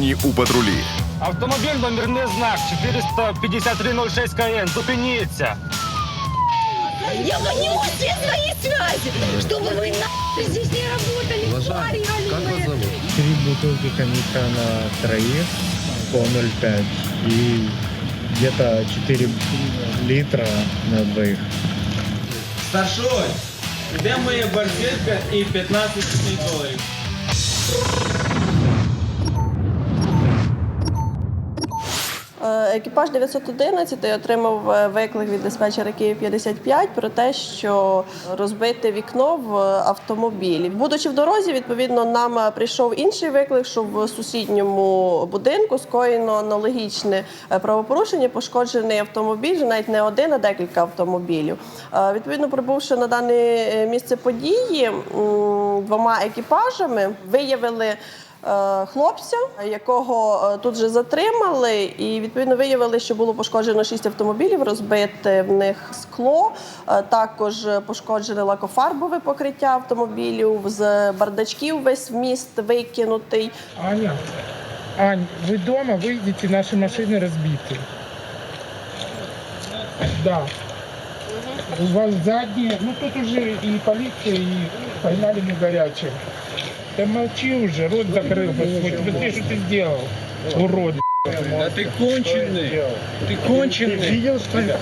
Сьогодні у патрулі Автомобіль номерний знак 45306 КН. Зупиніться. Я подниму все свои связи, чтобы вы нахуй здесь не работали, твари голимые. Три бутылки коньяка на троих по 0,5 и где-то 4 литра на двоих. Старшой, де моя барсетка і 15 тисяч Екіпаж 911 отримав е, виклик від диспетчера Київ 55 про те, що розбите вікно в автомобілі. Будучи в дорозі, відповідно, нам е, прийшов інший виклик, що в сусідньому будинку скоєно аналогічне е, правопорушення, пошкоджений автомобіль, навіть не один, а декілька автомобілів. Е, Відповідно, прибувши на дане е, місце події двома екіпажами, виявили. е, Хлопця, якого е, тут же затримали, і відповідно виявили, що було пошкоджено шість автомобілів, розбите в них скло. Е, Також пошкоджене лакофарбове покриття автомобілів, з бардачків весь вміст викинутий. Аня, Ань, вы дома, выйдите, наши машины разбиты. Да. У вас задние, ну тут уже и полиция, и поймали мы горячим. Да молчи уже, рот закрыл бы свой. Ты посмотри, что ты сделал, урод. Да ти кончений. Ти кончений. видел, что ли,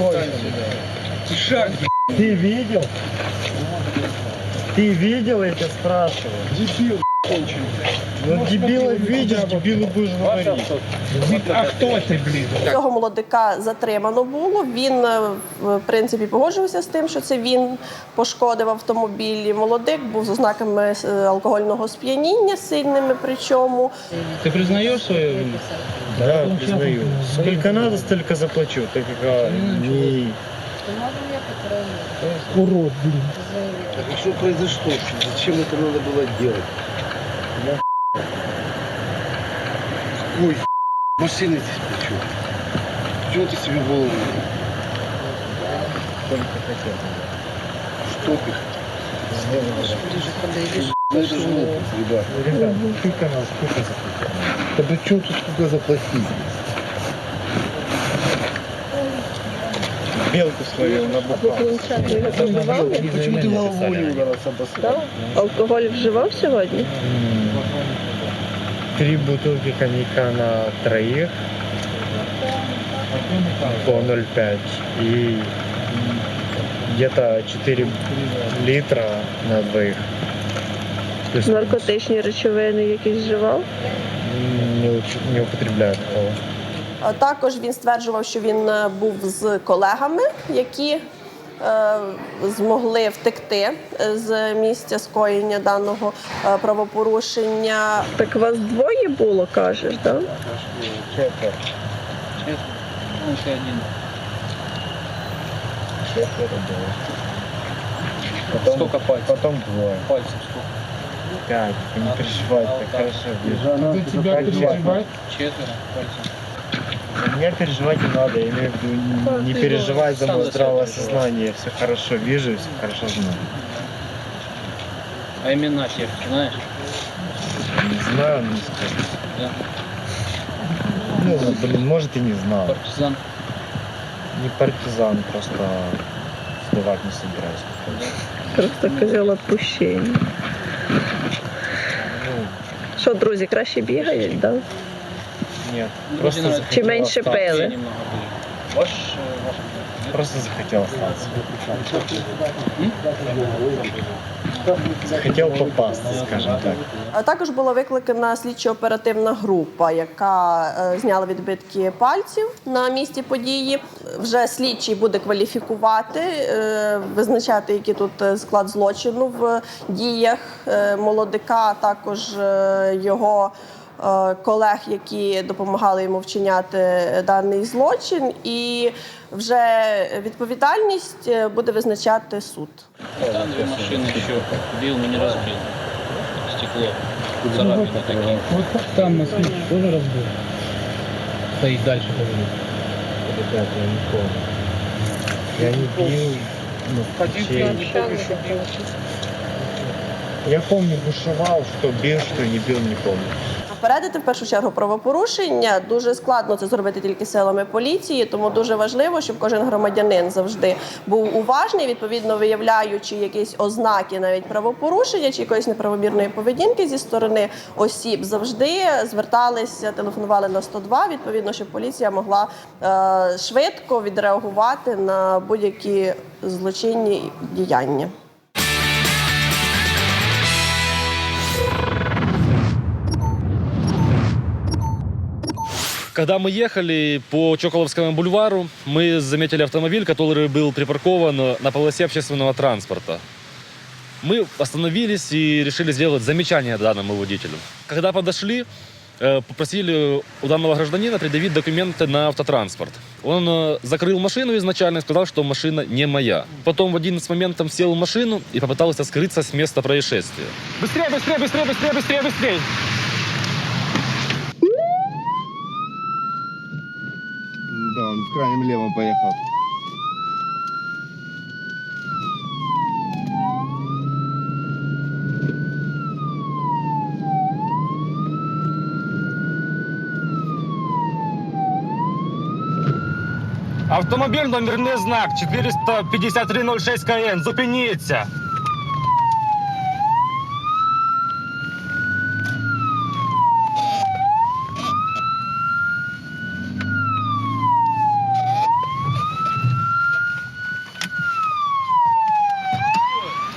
Шаг, Ты видел? Ты видел, я тебя спрашиваю? дебіл кончений. Ну, дебила видишь, дебилу будешь говорить. А кто ты, блин? Цього молодика затримано було. Він е, в принципі погоджувався з тим, що це він пошкодив автомобіль. Молодик був з ознаками е, алкогольного сп'яніння сильними. Причому Ты признаешь свою вину? Да, признаю. Сколько надо, столько заплачу. Так как а, не... Урод, блин. Так что произошло? Зачем это надо было делать? Ой, машины здесь при чем? Почему ты себе голову? Только хотел. Что ты? Ну это же глупость, ребят. Ребят, ну сколько надо, сколько заплатил? Да при чем тут сколько заплатить? Белку свою набухал. Почему ты головой не ударился об асфальт? алкоголь вживав сьогодні. Три бутылки коньяка на троих по 0,5 и где-то 4 литра на двоих. То есть Наркотичні речовини якісь вживав. не, уч- не употребляю такого. А Також він стверджував, що він е, був з колегами, які змогли втекти е, з місця скоєння даного е, правопорушення. Так вас двоє було, кажеш, так? Четверо. Ну, ще один. Четверо было. Потом, Сколько пальцев? Потом двое. Пальцем сколько? Пять. Ты не переживай, ты хорошо вижу. Надо тебя переживать. Четверо пальцем. За меня переживать не надо, я имею в виду не, не переживай за мое здравое сознание, я все хорошо вижу и все хорошо знаю. А имена всех знаешь? Не знаю, не скажу. Да. Ну, блин, может и не знал. Партизан. Не партизан, просто сдавать не собираюсь. Просто казала отпущення. Ну, Що, друзі, краще бігають, так? нет, Ну, просто вроде захотел Чем меньше пили. Ваш. Просто захотел остаться. Хотел попасться, скажем так. А також була викликана слідчо-оперативна група, яка е, зняла відбитки пальців на місці події. Вже слідчий буде кваліфікувати, е, визначати, який тут е, склад злочину в діях е, молодика, а також е, його. Е, Колег, які допомагали йому вчиняти даний злочин, і вже відповідальність е, буде визначати суд. Там две машины еще. Бил, но не. Стекло. Царапины такие. Вот как там на свете тоже разбил. Стоит дальше. Ребят, я не помню. Я не бил. ну, я не помню, что бил. Я помню, бушевал, что бил, что не бил, не помню. Попередити в першу чергу правопорушення дуже складно це зробити тільки силами поліції, тому дуже важливо, щоб кожен громадянин завжди був уважний, відповідно виявляючи якісь ознаки навіть правопорушення чи якоїсь неправомірної поведінки зі сторони осіб, завжди зверталися, телефонували на 102, відповідно, щоб поліція могла е, швидко відреагувати на будь-які злочинні діяння. Когда мы ехали по Чоколовскому бульвару, мы заметили автомобиль, который был припаркован на полосе общественного транспорта. Мы остановились и решили сделать замечание данному водителю. Когда подошли, э, попросили у данного гражданина предъявить документы на автотранспорт. Он э, закрыл машину изначально и сказал, что машина не моя. Потом в один из моментов сел в машину и попытался скрыться с места происшествия. Быстрее, быстрее, быстрее, быстрее, быстрее, быстрее! крайнім лівом поехал. Автомобиль номерный знак 45306 КН. Зупиніться.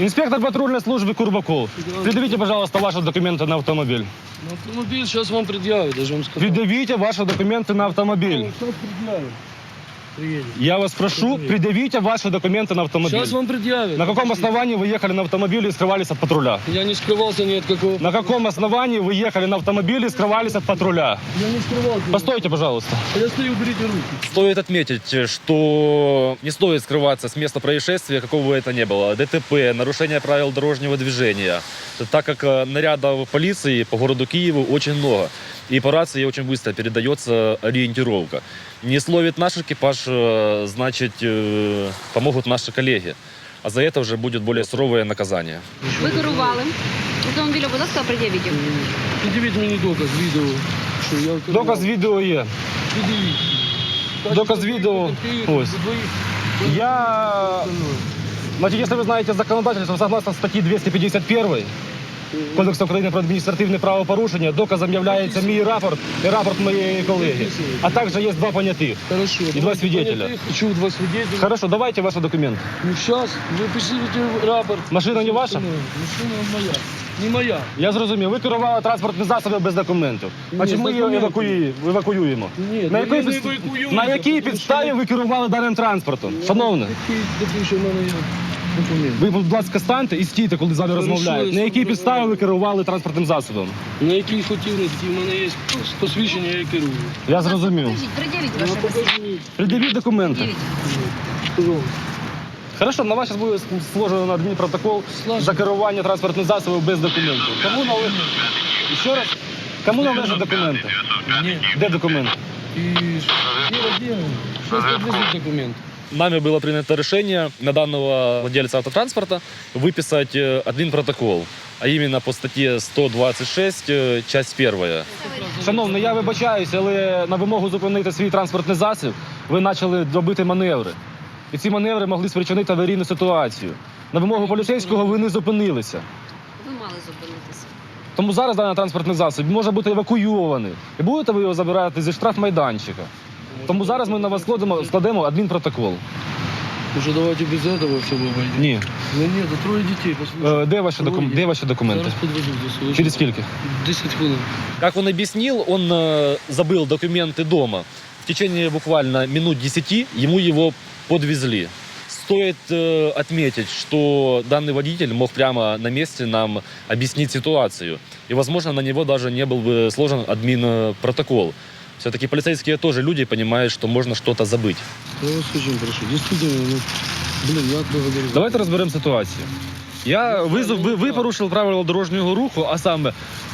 Инспектор патрульной службы Курбаков. Предъявите, пожалуйста, ваши документы на автомобиль. Автомобиль сейчас вам предъявит, даже вам сказал. Предъявите ваши документы на автомобиль. Сейчас предъявит. Приедет. Я вас прошу, предъявите ваши документы на автомобиль. Сейчас вам предъявит. На каком основании вы ехали на автомобиле и скрывались от патруля? Я не скрывался ни от какого... На каком основании вы ехали на автомобиле и скрывались от патруля? Я не скрывался. Постойте, пожалуйста. Я стою, уберите руки. Стоит отметить, что не стоит скрываться с места происшествия, какого бы это ни было. ДТП, нарушение правил дорожнего движения. Так как э, нарядов полиции по городу Киеву очень много. И по рации очень быстро передается ориентировка. Не словит наш экипаж, э, значит, э, помогут наши коллеги. А за это уже будет более суровое наказание. Ви керували автомобілем, будь ласка, пред'явіть його. Предъявите мне доказ, видео. Что я керував. Доказ відео є. Предъявите. Доказ відео. Ось. Я Значит, если вы знаете законодательство, согласно статьи 251 Кодексу України про адміністративне правопорушення, доказом являється мій рапорт і рапорт моєї колеги. А також є два понятих. Хорошо. И два свидетеля. Хочу два свидетеля. Хорошо, давайте ваши документы. Ну сейчас вы пишите рапорт. Машина не ваша? Машина моя. Не моя. Я зрозумів, ви керували транспортним засобом без документів. Значить, ми її евакуї- евакуюємо. Ні, на ну, якій, я не на якій підставі ви керували даним транспортом? Шановний, Що ви, будь ласка, станьте і стійте, коли з вами розмовляють. На якій підставі ви керували транспортним засобом? На якій хотів, на такій в мене є посвідчення, я керую. Я зрозумів. Покажіть, пред'явіть Ну, ваше посвідчення. покажи, документи. Хорошо, на вас зараз буде сложено адмінпротокол за керування транспортним засобом без документів. Кому належить? Ще раз. Кому належать документи? Ні. Де документи? І дело делаем. Сейчас подвезут документ. Нами было принято решение на данного владельца автотранспорта выписать э, админпротокол, а именно по статье 126, э, часть первая. Шановний, я вибачаюся, але на вимогу зупинити свій транспортний засіб ви почали робити маневри. І ці маневри могли спричинити аварійну ситуацію. На вимогу поліцейського ви не зупинилися. Ви мали зупинитися. Тому зараз даний транспортний засіб може бути евакуйований. І будете ви його забирати зі штрафмайданчика. Тому зараз ми на вас складемо, складемо адмінпротокол. Уже давайте без этого все обойдем. Ні. Ну нет, да трое детей, послушай. Е, Де ваші, докум... де ваші документи? Зараз подвезу до сюда. Через скільки? 10 хвилин. Как он объяснил, он э, забыл документы дома. В течение буквально минут 10 ему его подвезли. Стоит э, отметить, что данный водитель мог прямо на месте нам объяснить ситуацию. И, возможно, на него даже не был бы сложен админ э, протокол. Все-таки полицейские тоже люди понимают, что можно что-то забыть. Я вас очень прошу. Действительно, ну, блин, я благодарю. Давайте розберемо ситуацію. Я, ви, зу- ви, ви порушили правила дорожнього руху, а саме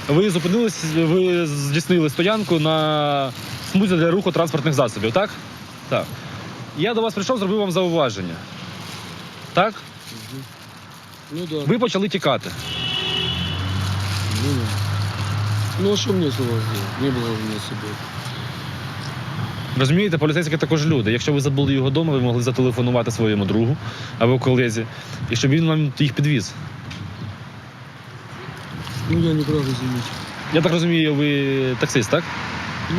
ви зупинились, ви здійснили стоянку на смузі для руху транспортних засобів, так? Так. Я до вас прийшов, зробив вам зауваження. Так? Ну да. Ви почали тікати. Ну, да. ну а что мне с вас делать? Не было у меня с собой. Розумієте, поліцейські також люди. Якщо ви забули його вдома, ви могли зателефонувати своєму другу або колезі, і щоб він вам їх підвіз. Ну я не прав, извините. Я так розумію, ви таксист, так?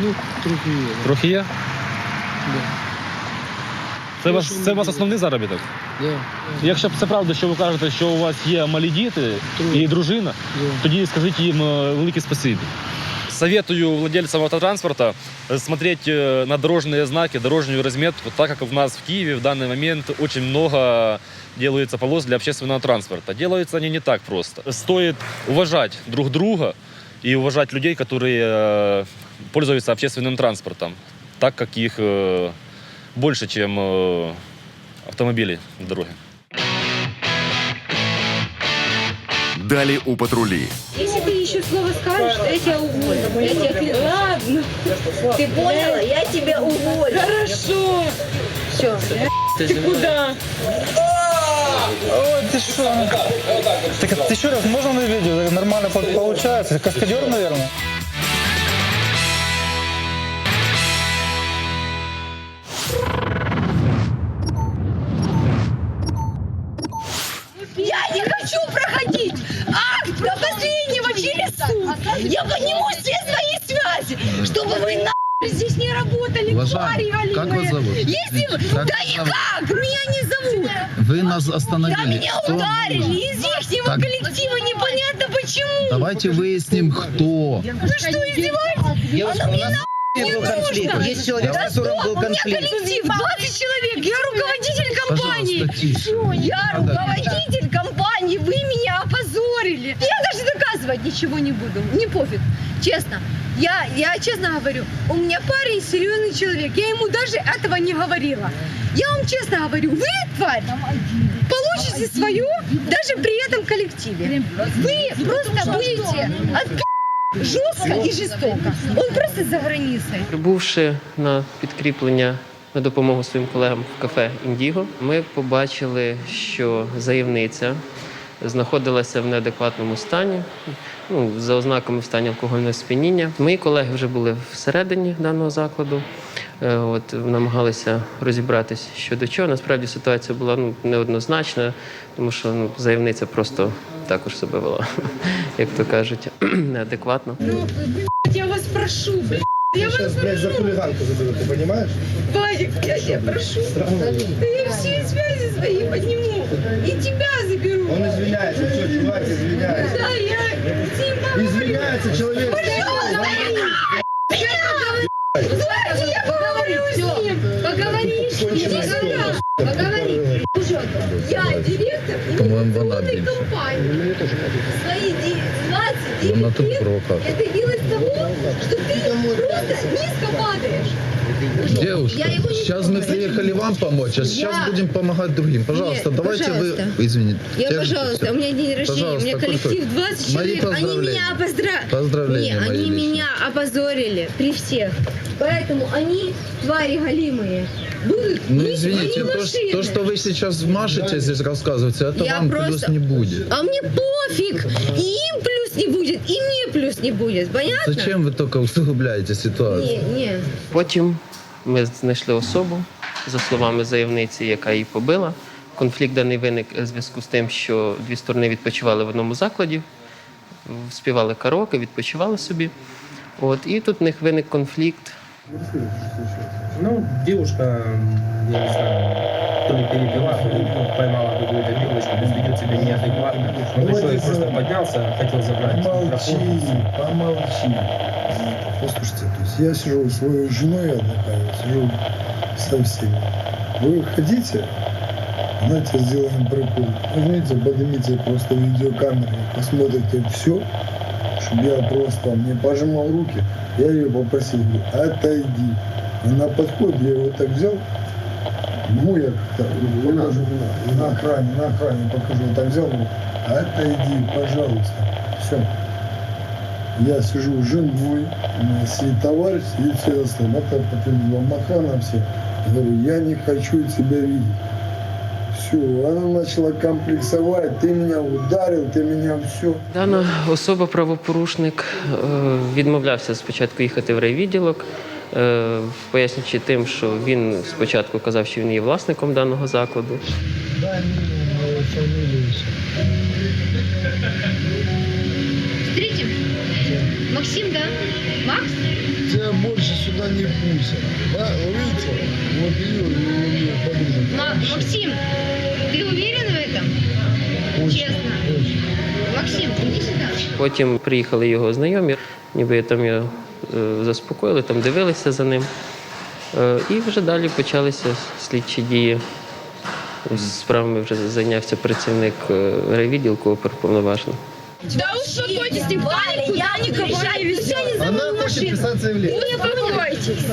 Ну, трохи є. да. Трохи є? Да. Це, ваш, це у вас основний заробіток? Да. Якщо це правда, що ви кажете, що у вас є малі діти і дружина, тоді скажіть їм е, велике спасибі. Советую владельцам автотранспорта э, смотреть э, на дорожные знаки, дорожную разметку, так как у нас в Киеве в данный момент очень много делается полос для общественного транспорта. Делаются они не так просто. Стоит уважать друг друга и уважать людей, которые э, пользуются общественным транспортом, так как их больше, чем автомобилей на дороге. Далі у патрулі. Если ты еще слово скажешь, я тебя уволю. Я тебя. Ладно. Ты поняла? Я тебя уволю. Хорошо. Все. Ты куда? Ой, ты что? Так это еще раз, можно на видео? Нормально по- получается. Каскадер, наверное? Твари как вас зовут? Если... Как да вас зовут? никак, меня не зовут. Вы нас Да остановили. меня Кто ударили нужен? из ихнего Так. коллектива, непонятно почему. Давайте выясним, кто. Вы что, издеваетесь? Оно мне нахуй не нужно. Есть человек, Да с которым что? был У меня конфликт. коллектив, 20 человек, я руководитель компании. Тише. Я руководитель компании, вы меня опозорили. Я даже доказывать ничего не буду, не пофиг, честно. Я, я честно говорю, у меня парень серьезный человек, я ему даже этого не говорила. Я вам честно говорю, вы, тварь, получите свое даже при этом коллективе. Вы просто будете от жестко и жестоко. Он просто за границей. Прибувши на підкріплення на допомогу своїм колегам в кафе Індіго, ми побачили, що заявниця знаходилася в неадекватному стані, ну, за ознаками в стані алкогольного сп'яніння. Мої колеги вже були всередині даного закладу. е, От, намагалися розібратися щодо чого. Насправді ситуація була ну, неоднозначна, тому що ну, заявниця просто також себе вела, як то кажуть, неадекватно. Я вас прошу, блядь. Я вас блядь, за хулиганку заберу, ты понимаешь? Вадик, я тебя прошу. Да я все связи свои подниму. И тебя заберу. Он извиняется, все, чувак, извиняется. Да, я с ним поговорю. Извиняется человек. Давайте я поговорю с ним. Поговоришь. Иди сюда. Поговори. Я директор инвестиционной компании. Свои де- 29 Вона тут лет я добилась того, что ты просто низко падаешь. Девушка, сейчас мы приехали вам помочь, а сейчас Я- будем помогать другим. Пожалуйста, Нет, давайте пожалуйста. вы... Извините. Я, держите пожалуйста, всё. у меня день рождения, у Пожалуйста, меня коллектив культура. 20 Мои человек. Они поздравления. меня обоздра... Поздравления Не, мои они личные. меня опозорили при всех. Поэтому они, твари голимые, будут Ну мыть извините, мои то, что- машины. то, что вы сейчас машете здесь рассказываете, это Я вам просто- плюс не будет. А мне пофиг. И им плюс не будет, и мне плюс не будет. Понятно? Зачем вы только усугубляете ситуацию? Не, не. Потім ми знайшли особу, за словами заявниці, яка її побила. Конфлікт даний виник в зв'язку з тим, що дві сторони відпочивали в одному закладі, співали караоке, відпочивали собі. От, і тут в них виник конфлікт. Ну, девушка я не знаю, то ли перепила, то ли ну, поймала какую-то девочку, ведет себя неадекватно. Молодой человек просто поднялся, хотел забрать Помолчи, микрофон. помолчи. Послушайте, то есть я сижу с своей женой отдыхаю, сижу со всеми. Вы хотите? Знаете, сделаем прикол. Возьмите, поднимите просто видеокамеру, посмотрите все, чтобы я просто мне пожимал руки. Я ее попросил, говорю, отойди. Она подходит, я его так взял, ну, я как-то покажу, на охране, на охране покажу, вот так взял, говорю, отойди, пожалуйста. Все. Я сижу, жен двое, у меня сидит товарищ, и все остальное. Это подтвердила охрана все. Я говорю, я не хочу тебя видеть. Все, она начала комплексовать, ты меня ударил, ты меня все. Дана особа, правопорушник, е, відмовлявся спочатку їхати в райвідділок, е, пояснюючи тим, що він спочатку казав, що він є власником даного закладу. Дай мне мою фамилию. Встретим? Максим, да? Макс? Тебя больше сюда не пустят. Да, вы видите? Вот ее и ее подружек. Ма- Максим, ты уверен в этом? Честно. Потім приїхали його знайомі, ніби там його е, заспокоїли, там дивилися за ним. Е, І вже далі почалися слідчі дії. Справами вже зайнявся працівник е, райвідділку оперповноважений. Да успокойтесь, никто никуда никого не везет. Она хочет писать заявление. Успокойтесь.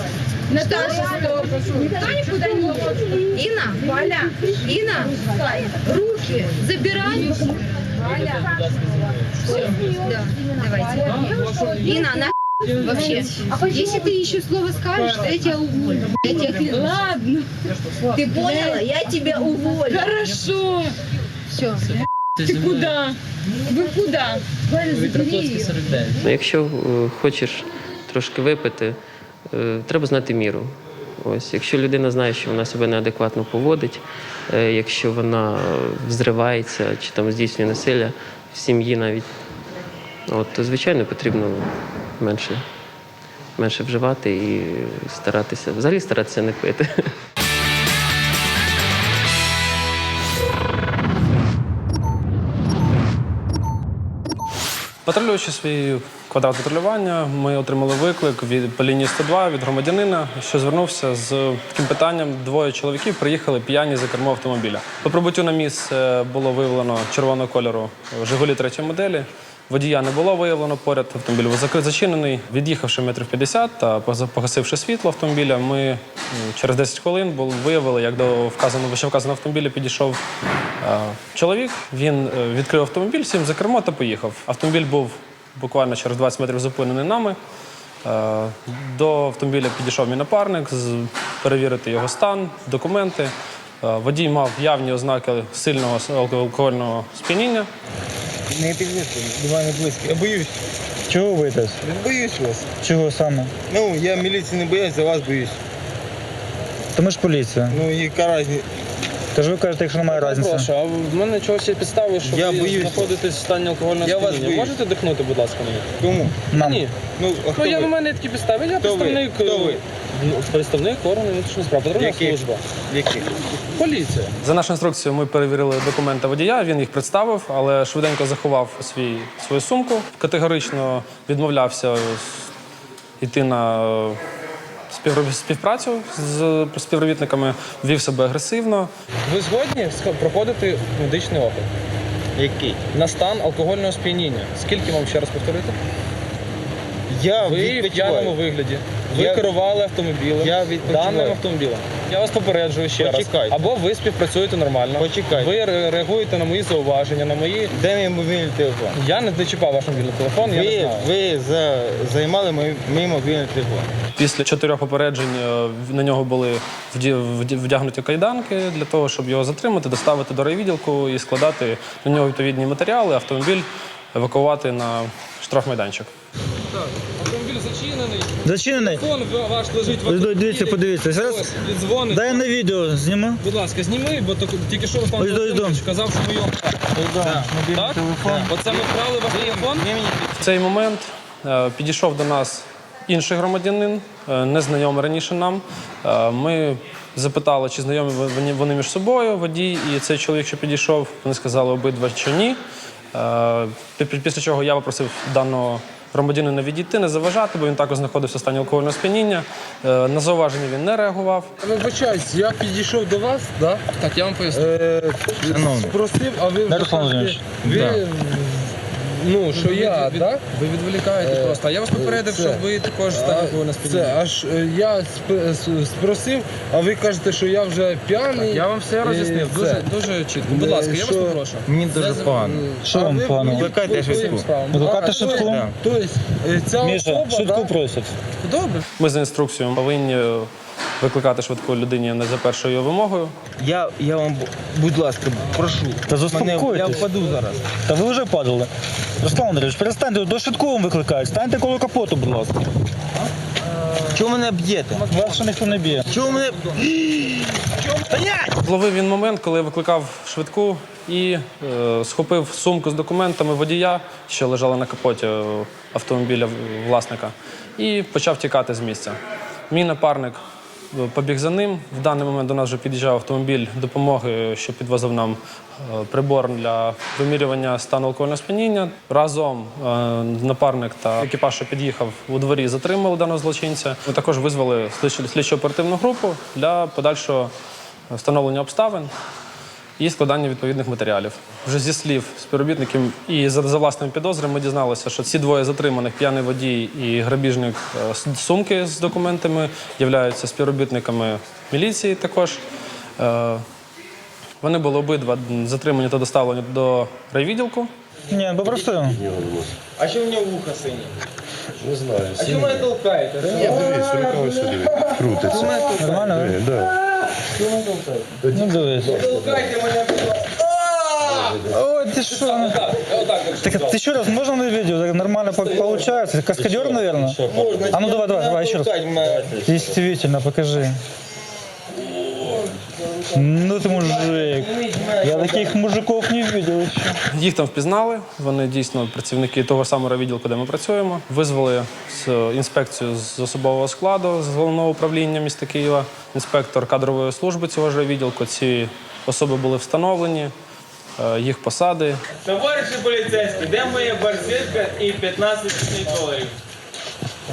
Наташа, стоп. Никто никуда не едет. Инна, Валя, Инна, руки забирай. Все, да, давайте. Инна, на вообще. Если ты еще слово скажешь, то я тебя уволю. Я тебя клянусь. Ладно. Ты поняла? Я тебя уволю. Хорошо. Все. Ты куда? Вы куда? Валя, забери ее. Ну, якщо е, хочеш трошки випити, е, треба знати міру. Ось, якщо людина знає, що вона себе неадекватно поводить, е, якщо вона взривається чи там здійснює насилля в сім'ї навіть, от, то звичайно потрібно менше, менше вживати і старатися, взагалі старатися не пити. Патрулюючи свій квадрат патрулювання, ми отримали виклик від по лінії 102 від громадянина, що звернувся з таким питанням. Двоє чоловіків приїхали п'яні за кермо автомобіля. По прибуттю на місце було виявлено червоного кольору Жигулі третьої моделі. Водія не було виявлено поряд. Автомобіль був зачинений. Від'їхавши метрів 50 та погасивши світло автомобіля, ми через 10 хвилин виявили, як до вказаного вище вказаного автомобіля підійшов чоловік. Він е, відкрив автомобіль, сів за кермо та поїхав. Автомобіль був буквально через 20 метрів зупинений нами. Е, До автомобіля підійшов мій напарник, з- перевірити його стан, документи. Е, Водій мав явні ознаки сильного алкогольного сп'яніння. Не підвищуй, давай не близько. Я боюсь. Чего вы это? Боюсь вас. Чего саме? Ну, я міліції не боюсь, за вас боюсь. То ми ж поліція. Ну, яка різниця? То ж ви кажете, якщо немає різниці. а в мене чогось є підстави, що Я ви боюсь. знаходитесь в стані алкогольного Я вас сп'яніння. боюсь. Можете дихнути, будь ласка, мені? Кому? Нам. Ні. Ну, а хто Ну, я ви? в мене такі підстави. Я Хто ви? представник. Хто ви? Ну, Представник органу внутрішніх справ, патрульна Яких? служба. Які? Поліція. За нашою інструкцією ми перевірили документи водія, він їх представив, але швиденько заховав свій, свою сумку. Категорично відмовлявся йти на е, співпрацю з співробітниками, вів себе агресивно. Ви згодні проходити медичний опит? Який? на стан алкогольного сп'яніння? Скільки вам ще раз повторити? Я Ви в відпочиваю. п'яному вигляді. Ви Я- керували автомобілем. Я даним автомобілем. Я вас попереджую ще Почекайте. раз. Або ви співпрацюєте нормально. Почекайте. Ви реагуєте на мої зауваження, на мої. Де мій мобільний телефон? Я не чіпав ваш мобільний телефон, я не Ви, знаю. ви за, займали мій, мій мобільний телефон. Після чотирьох попереджень е, на нього були вдягнуті кайданки для того, щоб його затримати, доставити до райвідділку і складати на нього відповідні матеріали, автомобіль евакувати на штрафмайданчик. Автомобіль зачинений. Зачинений. Фон ваш лежить в Ось дивіться, подивіться. Зараз Відзвонить. дай на відео зніму. Будь ласка, зніми, бо тільки що Руслан Ось, ось, Володимирович ось. казав, що моєму. Так? телефон. Оце ми вкрали ваш телефон? В цей момент е, підійшов до нас інший громадянин, е, незнайомий раніше нам. Е, Ми запитали, чи знайомі вони- вони між собою, водій і цей чоловік, що підійшов. Вони сказали обидва, що ні. Е, пі- Після чого я попросив даного громадянина відійти, не заважати, бо він також знаходився в стані алкогольного сп'яніння. Е, На зауваження він не реагував. Вибачаюсь, я підійшов до вас, да? Так, я вам поясню. Е, спросив, а ви вже кажете, ви, ну, що я, да? Ви відволікаєте Е, просто. А я вас попередив, це- що ви також в стані алкогольного Це аж е, я сп- с- спросив, а ви кажете, що я вже п'яний. Я вам все Е, роз'яснив це. дуже, дуже чітко. Будь ласка, я вас Що- попрошу. Мені дуже погано. Що вам погано? Викликайте швидку. Викликайте швидку? Тобто, е, ця особа, да? просять. Добре. Ми за інструкцією повинні е, викликати швидку людині не за першою вимогою. Я, я вам, будь ласка, прошу. Та заспокойтесь. Я впаду зараз. Та ви вже падали. Руслан Андрійович, перестаньте, до швидкого викликають. Станьте коло капоту, будь ласка. Чого мене б'єте? Вас ще ніхто не б'є. Чого мене... Зловив він момент, коли викликав швидку і е, схопив сумку з документами водія, що лежала на капоті е, автомобіля власника, і почав тікати з місця. Мій напарник побіг за ним. В даний момент до нас вже під'їжджав автомобіль допомоги, що підвозив нам е, прибор для вимірювання стану алкогольного сп'яніння. Разом е, напарник та екіпаж, що під'їхав у дворі, затримали даного злочинця. Ми також визвали слідчо- слідчо-оперативну групу для подальшого встановлення обставин і складання відповідних матеріалів. Вже зі слів співробітників і за, за власними підозрами ми дізналися, що ці двоє затриманих п'яний водій і грабіжник е, сумки з документами являються співробітниками міліції також. Е, Вони були обидва затримані та доставлені до райвідділку. Ні, попросив. А що в нього вуха сині? Не знаю. А чому мене толкаєте? Нормально, да? Ну, дивись. Толкайте мене, будь. Ой, ты что? Так ты еще раз, можно на видео? Так Нормально по- получается. Каскадер, наверное? Можно. А ну давай, давай, давай еще раз. Действительно, покажи. Ну ты мужик. Я таких мужиков не видел еще. Їх там впізнали. Вони дійсно працівники того самого відділку, де ми працюємо. Визвали з інспекцію з особового складу з головного управління міста Києва, інспектор кадрової служби цього ж відділку. Ці особи були встановлені, е, їх посади. Товариші поліцейські, де моя барсетка і 15 тисяч доларів,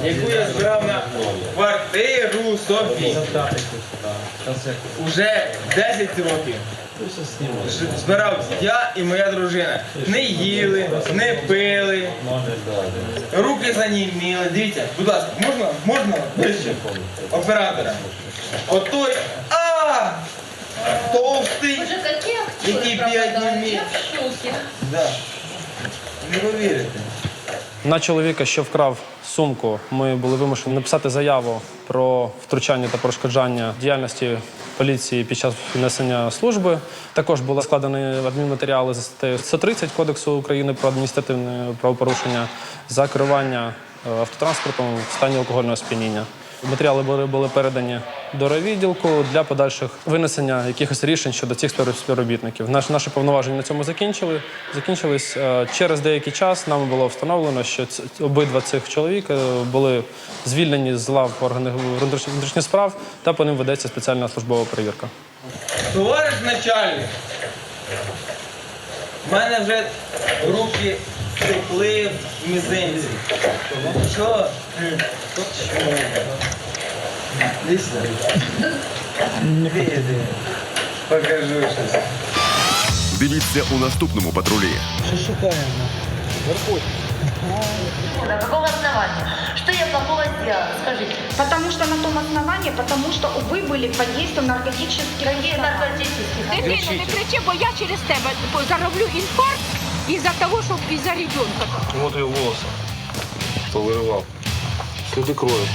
яку я збирав на квартиру собі. Уже 10 років. Збирав я і моя дружина. Не їли, не пили. Руки заніміли. Дивіться, будь ласка, можна? Можна? Ближче? Оператора. Отой. А! Товстий. Боже, правда, п'ять не вміє. Я в шоке. Да. Не повірите. На чоловіка, що вкрав сумку, ми були вимушені написати заяву про втручання та перешкоджання діяльності поліції під час несення служби. Також були складені адмінматеріали за статтею 130 Кодексу України про адміністративне правопорушення за керування е, автотранспортом в стані алкогольного сп'яніння. Матеріали були, були передані до райвідділку для подальших винесення якихось рішень щодо цих співроб- співробітників. Наш, наші повноваження на цьому закінчили. Закінчились Е, через деякий час. Нам було встановлено, що ц- обидва цих чоловік е, були звільнені з лав органів внутрішніх справ та по ним ведеться спеціальна службова перевірка. Товариш начальник, в мене вже руки стекли в мізинці. Що? Ліся. Іди, Покажу щось. Дивіться у наступному патрулі. На каком основании? Что я плохого сделала? Скажите. Потому что на том основании, потому что вы были под действием наркотических Какие наркотические? Дитино, не кричи, бо я через тебе зароблю інфаркт із-за того, що із-за ребенка. Вот ее волосы. Повырывал. Следы крови.